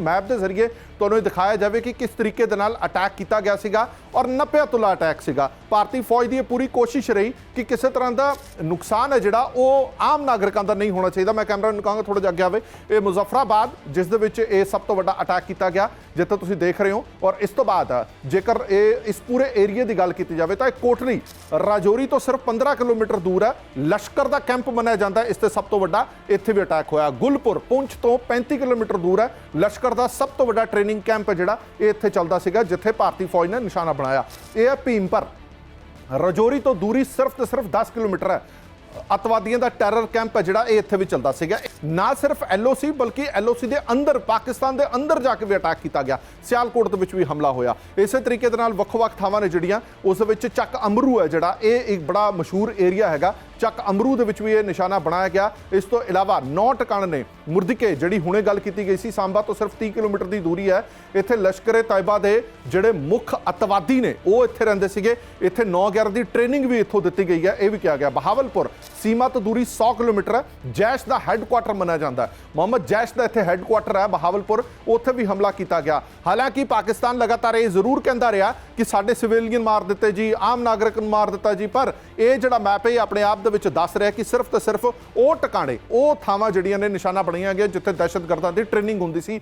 Map ਦੇ ਜ਼ਰੀਏ ਤੁਹਾਨੂੰ ਇਹ ਦਿਖਾਇਆ ਜਾਵੇ ਕਿ ਕਿਸ ਤਰੀਕੇ ਦੇ ਨਾਲ ਅਟੈਕ ਕੀਤਾ ਗਿਆ ਸੀਗਾ ਔਰ 90 ਤੁਲਾ ਅਟੈਕ ਸੀਗਾ। ਭਾਰਤੀ ਫੌਜ ਦੀ ਇਹ ਪੂਰੀ ਕੋਸ਼ਿਸ਼ ਰਹੀ ਕਿ ਕਿਸੇ ਤਰ੍ਹਾਂ ਦਾ ਨੁਕਸਾਨ ਹੈ ਜਿਹੜਾ ਉਹ ਆਮ ਨਾਗਰਿਕਾਂ ਦਾ ਨਹੀਂ ਹੋਣਾ ਚਾਹੀਦਾ। ਮੈਂ ਕੈਮਰਾ ਨੂੰ ਕਹਾਂਗਾ ਥੋੜਾ ਜਿਹਾ ਅੱਗੇ ਆਵੇ। ਇਹ ਮੁਜ਼ਫਰਾਬਾਦ, ਜਿਸ ਦੇ ਵਿੱਚ ਇਹ ਸਭ ਤੋਂ ਵੱਡਾ ਅਟੈਕ ਕੀਤਾ ਗਿਆ, ਜਿੱਥੇ ਤੁਸੀਂ ਦੇਖ ਰਹੇ ਹੋ। ਔਰ ਇਸ ਤੋਂ ਬਾਅਦ, ਜੇਕਰ ਇਹ ਇਸ ਪੂਰੇ ਏਰੀਆ ਦੀ ਗੱਲ ਕੀਤੀ ਜਾਵੇ ਤਾਂ ਇਹ ਕੋਟਲੀ, ਰਾਜੌਰੀ ਤੋਂ ਸਿਰਫ 15 ਕਿਲੋਮੀਟਰ ਦੂਰ ਹੈ। ਲਸ਼ਕਰ ਦਾ ਕੈਂਪ ਮੰਨਿਆ ਜਾਂਦਾ ਹੈ। ਇਸ ਤੇ ਸਭ ਤੋਂ ਵੱਡਾ ਇੱਥੇ ਵੀ ਅਟੈਕ ਹੋਇਆ। ਗੁਲਪੁਰ ਪੁੰਛ ਤੋਂ 35 ਕਿਲੋਮੀਟਰ ਦੂਰ ਹੈ। ਲਸ਼ਕਰ ਦਾ ਸਭ ਤੋਂ ਵੱਡਾ ਟ੍ਰੇਨਿੰਗ ਕੈਂਪ ਹੈ ਜਿਹੜਾ, ਇਹ ਇੱਥੇ ਚੱਲਦਾ ਸੀਗਾ, ਜਿੱਥੇ ਭਾਰਤੀ ਫੌਜ ਨੇ ਨਿਸ਼ਾਨਾ ਬਣਾਇਆ। ਇਹ ਹੈ ਭੀਮਪਰ ਰਜੌਰੀ ਤੋਂ ਦੂਰੀ ਸਿਰਫ ਤੇ ਸਿਰਫ 10 ਕਿਲੋਮੀਟਰ ਹੈ। ਅਤਵਾਦੀਆਂ ਦਾ ਟੈਰਰ ਕੈਂਪ ਹੈ ਜਿਹੜਾ ਇਹ ਇੱਥੇ ਵੀ ਚੱਲਦਾ ਸੀਗਾ। ਨਾ ਸਿਰਫ ਐਲਓਸੀ, ਬਲਕਿ ਐਲਓਸੀ ਦੇ ਅੰਦਰ, ਪਾਕਿਸਤਾਨ ਦੇ ਅੰਦਰ ਜਾ ਕੇ ਵੀ ਅਟੈਕ ਕੀਤਾ ਗਿਆ। ਸਿਆਲਕੋਟ ਦੇ ਵਿੱਚ ਵੀ ਹਮਲਾ ਹੋਇਆ। ਇਸੇ ਤਰੀਕੇ ਦੇ ਨਾਲ ਵੱਖ-ਵੱਖ ਥਾਵਾਂ ਨੇ ਜਿਹੜੀਆਂ, ਉਸ ਵਿੱਚ ਚੱਕ ਅਮਰੂ ਹੈ ਜਿਹੜਾ, ਇਹ ਇੱਕ ਬੜਾ ਮਸ਼ਹੂਰ ਏਰੀਆ ਹੈਗਾ। ਚੱਕ ਅਮਰੂ ਦੇ ਵਿੱਚ ਵੀ ਇਹ ਨਿਸ਼ਾਨਾ ਬਣਾਇਆ ਗਿਆ। ਇਸ ਤੋਂ ਇਲਾਵਾ ਨੌ ਟਿਕਾਣ ਨੇ। ਮੁਰਦਕੇ, ਜਿਹੜੀ ਹੁਣੇ ਗੱਲ ਕੀਤੀ ਗਈ ਸੀ, ਸਾਂਬਾ ਤੋਂ ਸਿਰਫ 30 ਕਿਲੋਮੀਟਰ ਦੀ ਦੂਰੀ ਹੈ। ਇੱਥੇ ਲਸ਼ਕਰੇ ਤਾਇਬਾ ਦੇ ਜਿਹੜੇ ਮੁੱਖ ਅਤਵਾਦੀ ਨੇ, ਉਹ ਇੱਥੇ ਰਹਿੰਦੇ ਸੀਗੇ। ਇੱਥੇ 9/11 ਦੀ ਟ੍ਰੇਨਿੰਗ ਵੀ ਇੱਥੋਂ ਦਿੱਤੀ ਗਈ ਹੈ। ਇਹ ਵੀ ਕਿਹਾ ਗਿਆ। ਬਹਾਵਲਪੁਰ, ਸੀਮਾ ਤੋਂ ਦੂਰੀ 100 ਕਿਲੋਮੀਟਰ ਹੈ। ਜੈਸ਼ ਦਾ ਹੈੱਡਕੁਆਟਰ ਮੰਨਿਆ ਜਾਂਦਾ ਹੈ। ਮੁਹੰਮਦ ਜੈਸ਼ ਦਾ ਇੱਥੇ ਹੈੱਡਕੁਆਟਰ ਹੈ, ਬਹਾਵਲਪੁਰ। ਉੱਥੇ ਵੀ ਹਮਲਾ ਕੀਤਾ ਗਿਆ। ਹਾਲਾਂਕਿ ਪਾਕਿਸਤਾਨ ਲਗਾਤਾਰ ਇਹ ਜ਼ਰੂਰ ਕਹਿੰਦਾ ਰਿਹਾ ਕਿ ਸਾਡੇ ਸਿਵਿਲੀਅਨ ਮਾਰ ਦਿੱਤੇ ਜੀ, ਆਮ ਨਾਗਰਿਕ ਨੂੰ ਮਾਰ ਦਿੱਤਾ ਜੀ, ਪਰ ਇਹ ਜਿਹੜਾ ਮੈਪ ਹੈ, ਇਹ ਆਪਣੇ ਆਪ ਦੇ ਵਿੱਚ ਦੱਸ ਰਿਹਾ ਕਿ ਸਿਰਫ ਤੇ ਸਿਰਫ ਉਹ ਟਿਕਾਣੇ, ਉਹ ਥਾਵਾਂ ਜਿਹੜੀਆਂ ਨੇ ਨਿਸ਼ਾਨਾ ਬਣੀਆਂ ਗਈਆਂ ਜਿੱਥੇ ਦਹਿਸ਼ਤਗਰਦਾਂ ਦੀ ਟ੍ਰੇਨਿੰਗ ਹੁੰਦੀ ਸੀ।